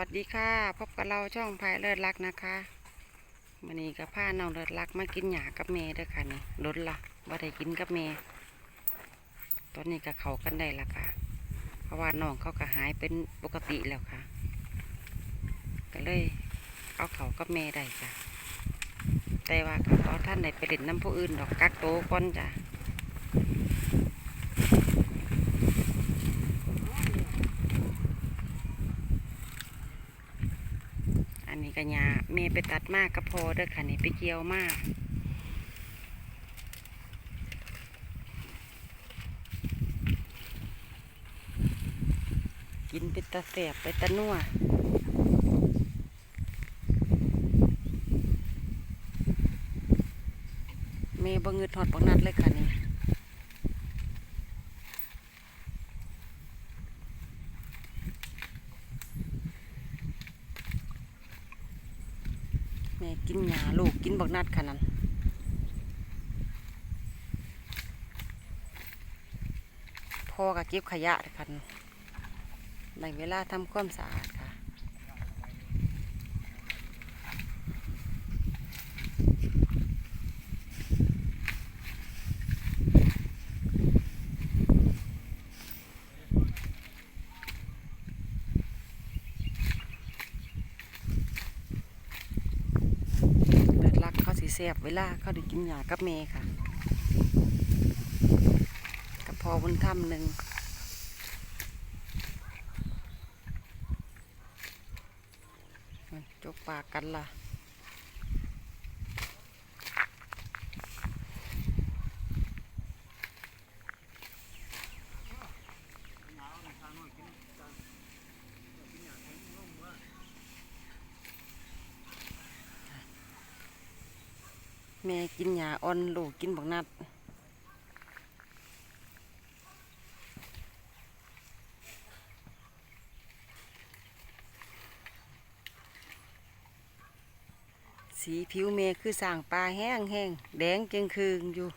วัสดีค่ะ พบกับเราช่องพายเลิศรักนะคะวันนี้กับผ้าน้องเลิศรักมากินหยากับเมย์เด้อค่ะนี่ล้นละว่าได้กินกับเมย์ตอนนี้ก็เขากันได้ละค่ะ เพราะว่าน้องเขาก็หายเป็นปกติแล้วค่ะ ก็เลยเอาเขากับเมย์ได้จ้ะแต่ว่าก็ตอนท่านได้ไปเล่นน้ำผู้อื่นดอกกักโตวก่อนจ้ะ อันนี้ก็ยาเมย์ไปตัดมากก็พอเด้อค่ะนี่ไปเกี่ยวมากกินเป็นตะแสบไปตะนัวเมย์บ่เงิดหอดบักนัดเลยค่ะนี่แม่กินหยาลูกกิน บักนัดขนาดพ่อก็เก็บขยะคันในเวลาทำความสะอาดค่ะ เลิศรักเขาสี แสบเวลาเขาได้กินยากับเมค่ะกับพอบุญถ้ำหนึ่งจกปากกันล่ะ แม่กินหญ้าอ่อนลูกกินบักนัดสีผิวเมคือสร้างปลาแห้งแห้งแดงเกงคืงอยู่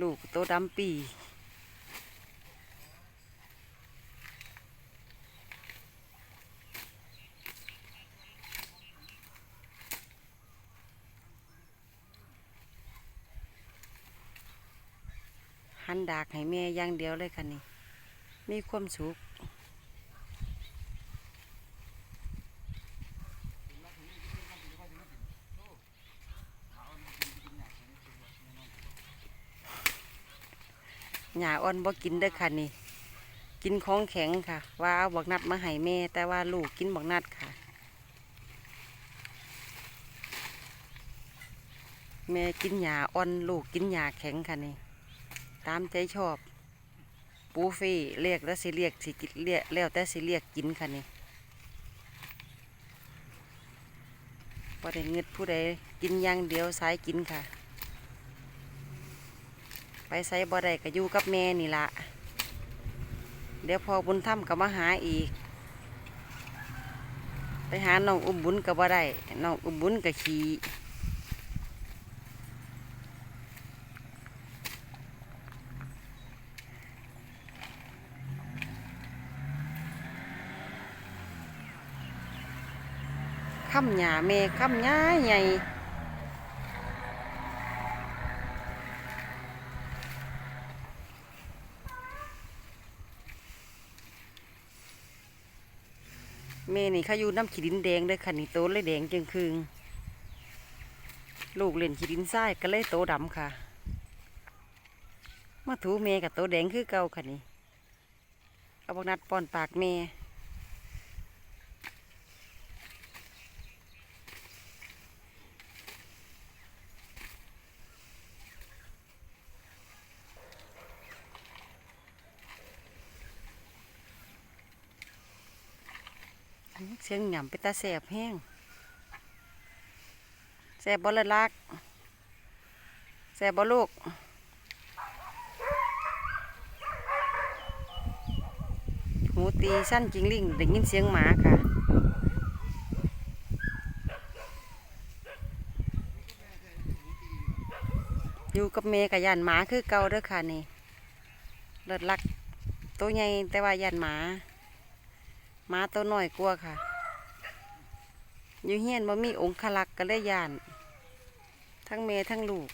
ลูกโตดำปี หันดากให้แม่อย่างเดียวเลยค่ะนี่มีความสุขหญ้าอ่อนบ่กินเด้อค่ะนี่ กินของแข็งค่ะ ว่าเอาบักนัดมาให้แม่ แต่ว่าลูกกินบักนัดค่ะ แม่กินหญ้าอ่อนลูกกินหญ้าแข็งค่ะนี่ ตามใจชอบปูเฟ่เรียกแล้วสิเรียกสิกินเรียกแล้วแต่สิเรียกกินค่ะนี่พอได้เงิดผู้ใดกินอย่างเดียวสายกินค่ะ ไปใส่บ่ได้ก็อยู่กับแม่นี่ละเดี๋ยวพอบุญถ้ำก็มาหาอีก ไปหาน้องอุ้มบุญก็บ่ได้น้องอุ้มบุญก็ขี่ ข้ามหญ้าแม่ข้ามหญ้าใหญ่แม่นี่เขาอยู่น้ำขีดินแดงเลยค่ะนี่โตเลยแดงจึงคืงลูกเล่นขีดินทรายก็เลยโตดำค่ะ มาถูแม่กับโตแดงคือเก่าค่ะนี่เอาบักนัดป้อนปากแม่เสียงหย่ำไปตาแสบแห้งแสบบอลลักแสบบอลูกหูตีสั้นจริงลิงได้ยินเสียงหมาค่ะอยู่กับเมกับยันหมาคือเก่าเด้อค่ะนี่เลิศลักตัวใหญ่แต่ว่ายันหมาหมาตัวน้อยกลัวค่ะ อยู่เฮียนบ่มีองคลักก็เลยยาน ทั้งแม่ทั้งลูก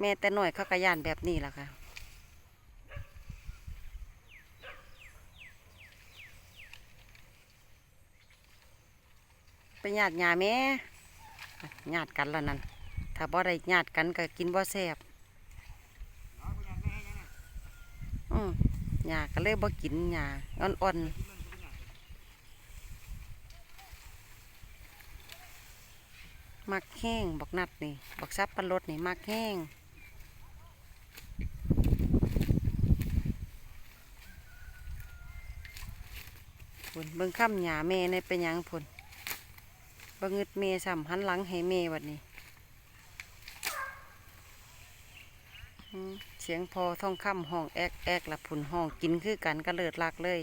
แม่แต่หน้อยเขาก็ยานแบบนี้ล่ะค่ะไปญาติญาแม่ญาติกันแล้วนั่นถ้าบ่ได้ญาติกันก็กินบ่แซ่บอืมหญ้าก็เลยบ่กินหญ้าอ่อนๆ มักแห้งบักนัดนี่บักซับปลารดนี่มักแห้งพุ่นเบิ่งข้ามหญ้าแม่ในเป็นยังพุ่นบ่งึดแม่ซ้ำหันหลังให้แม่วัดนี้เสียงพอท่องคำห้องแอกแอกละพุ่นห้องกินคือกันก็เลิดลักเลย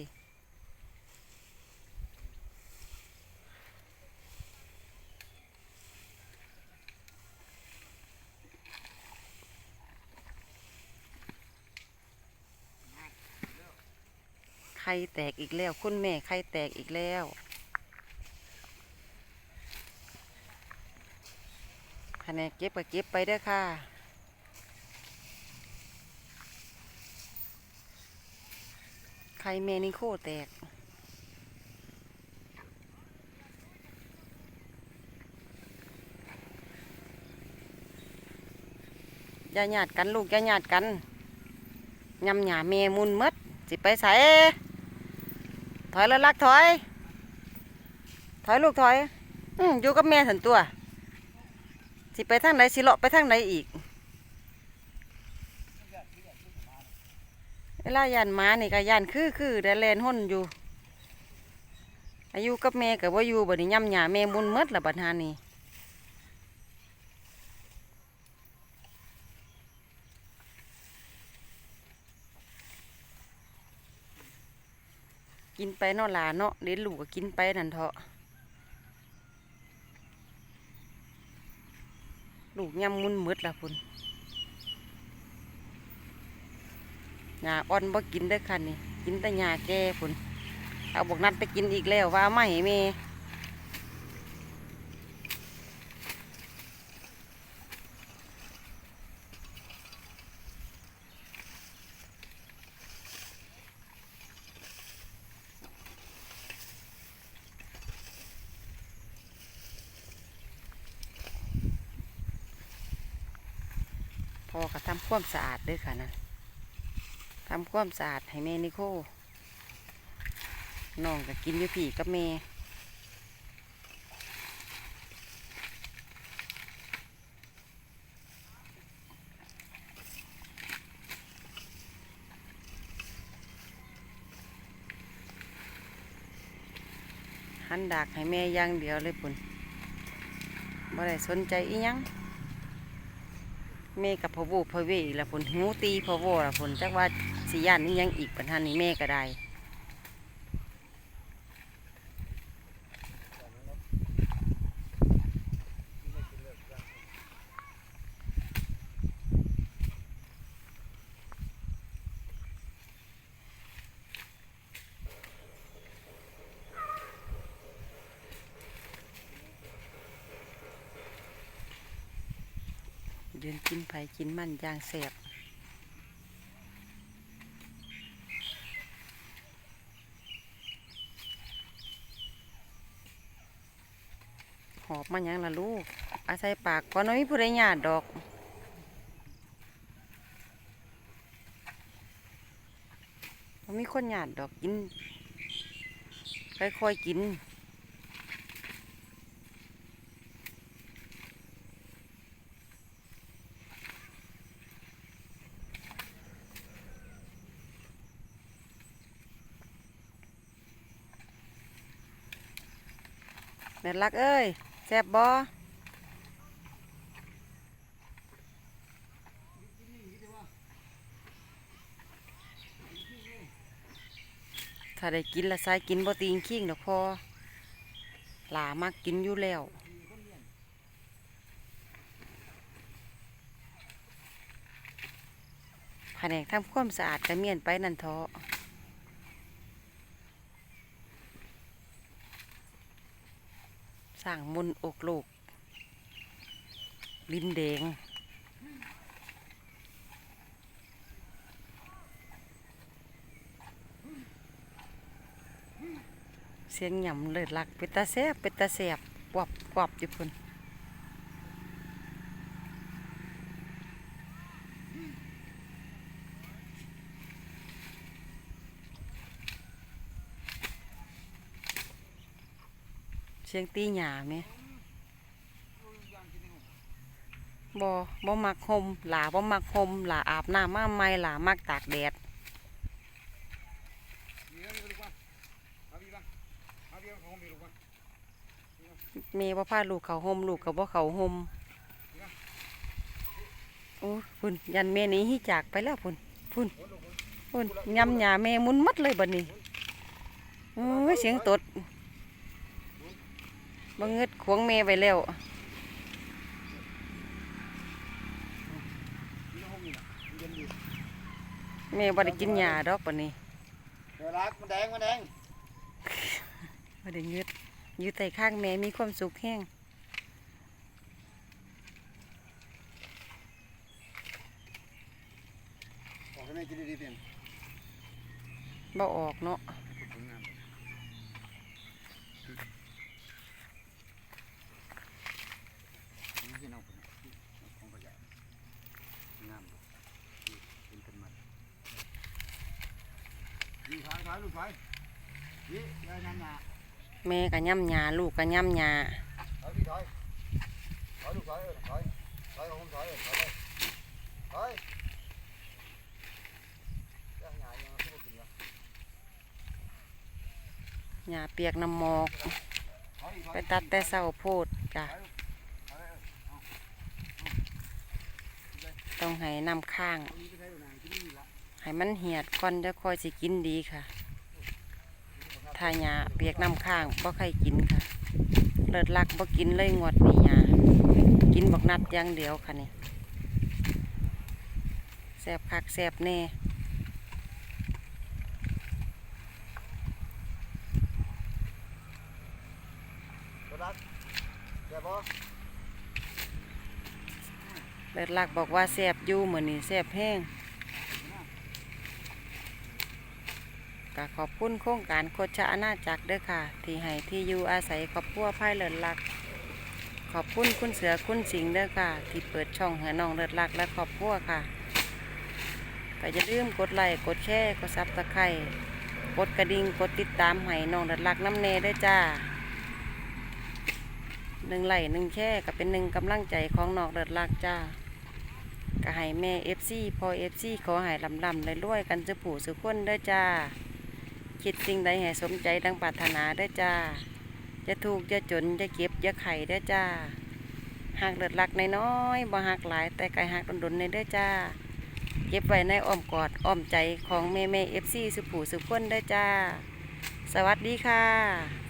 ไข่แตกอีกแล้ว คุณแม่ไข่แตกอีกแล้ว คะแนนเก็บก็เก็บไปเด้อค่ะ ไข่แม่นี่โคแตกอย่าหยาดกันลูกอย่าหยาดกันยำหยาแม่มุนมดสิไปใส่ ถอยแล้วลักถอย ถอยลูกถอย อืมอยู่กับแม่สันตัว สิไปทางไหนสิเลาะไปทางไหนอีกเวลาย่านม้านี่ก็ย่านคือคือได้แลนห่นอยู่ อายุกับแม่กับว่าอยู่บัดนี้ย่ำหยาแม่บุญมดละบัดหานี่ กินไปเนาะหลานเนาะเลี้ยงลูกก็กินไปนั่นเถอะลูกยำมุนมืดละพุ่นหญ้าอ่อนบ่กินได้อค่ะนี่กินแต่หญ้าแก่พุ่นเอาบอกนัดไปกินอีกแล้วว่าไม่เมย ก็ทำความสะอาดด้วยค่ะนั่นทำความสะอาดให้แม่นิโคน้องก็กินอยู่พี่กับแม่หันดากให้แม่ย่างเดียวเลยปุ่นบ่ได้สนใจอีหยัง แม่กับพ่อโวพ่อเวอีกละผลหูตีพ่อโวละปุ่นจักว่าสิยานนี่ยังอีกปัญหานี้แม่ก็ได้ ยืน กินไผ่กินมันย่างแสบหอบมันยังละลูก อาศัยปากก่อนน้อยผู้ใดหยาดดอกมีคนหยาดดอกกินค่อยๆกิน แม่รักเอ้ยแซ่บบ่ถ้าได้กินละสายกินบ่ตีงขิงดอกพอหลามักกินอยู่แล้วแผนกทำความสะอาดกระเมียนไปนันเถอะ สร้างมุนอกโลก ลิ้นแดง เสียงหย่ำเลยลักเป็ดตาแซบเป็ดตาแสบกวบกวบอยู่พุ่น สียงตีหยาไหมบ่บ่มักห่มหลาบ่มักห่มหลาอาบน้ำมาใหม่หลามักตากแดดเมย์บ่พาลูกเขาห่มลูกก็บ่เขาห่มโอ้พุ่นยันแม่หนี้ฮิจากไปแล้วพุ่นพุ่นพุ่นยำหยาแม่มุนมัดเลยบัดนี้โอ้ยเสียงตด บ่เงึดขวงแม่ไปแล้วแม่บ่ได้กินหญ้าดอกบัดนี้เดี๋ยวรักมันแดงมันแดงบ่ได้เงึดอยู่ใต้ข้างแม่มีความสุขแห้งบอกให้แม่กินดีๆเพียงบ่ออกเนาะ นี่น้องของประหยัดงามเป็นกันมาดีถอยถอยลูกถอยดีเดินนั่นน่ะ แม่ก็ย่ำหญ้าลูกก็ย่ำหญ้า ถอยพี่ถอยถอยลูกถอยเออถอยถอยของผมถอยเออ ถอยเลยถอยเจ้าหงายยังไม่กินวะหญ้าเปียกน้ำหมอก ไปตัดแต่เศร้าโพดจ้ะต้องให้น้ำข้างใช้ดูหน่อยที่นี่ละให้มันเหียดก่อนจะค่อยสิกินดีค่ะ ถ้าหญ้าเปียกน้ำข้างบ่ใครกินค่ะ เลิศลักบ่กินเลยงวดนี่หญ้ากินบักนัดอย่างเดียวค่ะนี่แซ่บคักแซ่บแน่กดรักเดี๋ยวพอเลิศลักบอกว่าแซ่บอยู่เหมือนนี่แซ่บแห้ง ก็ขอบคุณโครงการโคชะอาณาจักรเด้อค่ะ ที่ให้ที่อยู่อาศัยครอบครัวภายเลิศลัก ขอบคุณคุณเสือคุณสิงห์เด้อค่ะ ที่เปิดช่องให้น้องเลิศลักและครอบครัวค่ะก็อย่าลืมกดไลค์กดแชร์กดซับตะไคร้กดกระดิ่งกดติดตามให้น้องเลิศลักน้ำเนเด้จ้าหนึ่งไลค์หนึ่งแชร์ก็เป็นหนึ่งกำลังใจของนองเลิศลักจ้าก็ให้แม่เอฟซีพอเอฟซีขอให้ลำลำเลยรวยกันจะผู้สุขคนเด้อจ้า คิดสิ่งใดให้สมใจดังปรารถนาได้จ้า จะถูกจะจนจะเก็บจะไข่ได้จ้าหากเลือดลักในน้อยบ่หักหลายแต่ไก่หักดนๆในได้จ้า เก็บไว้ในอ้อมกอดอ้อมใจของเมเมเอฟซีสุผูสุขคนได้จ้า สวัสดีค่ะ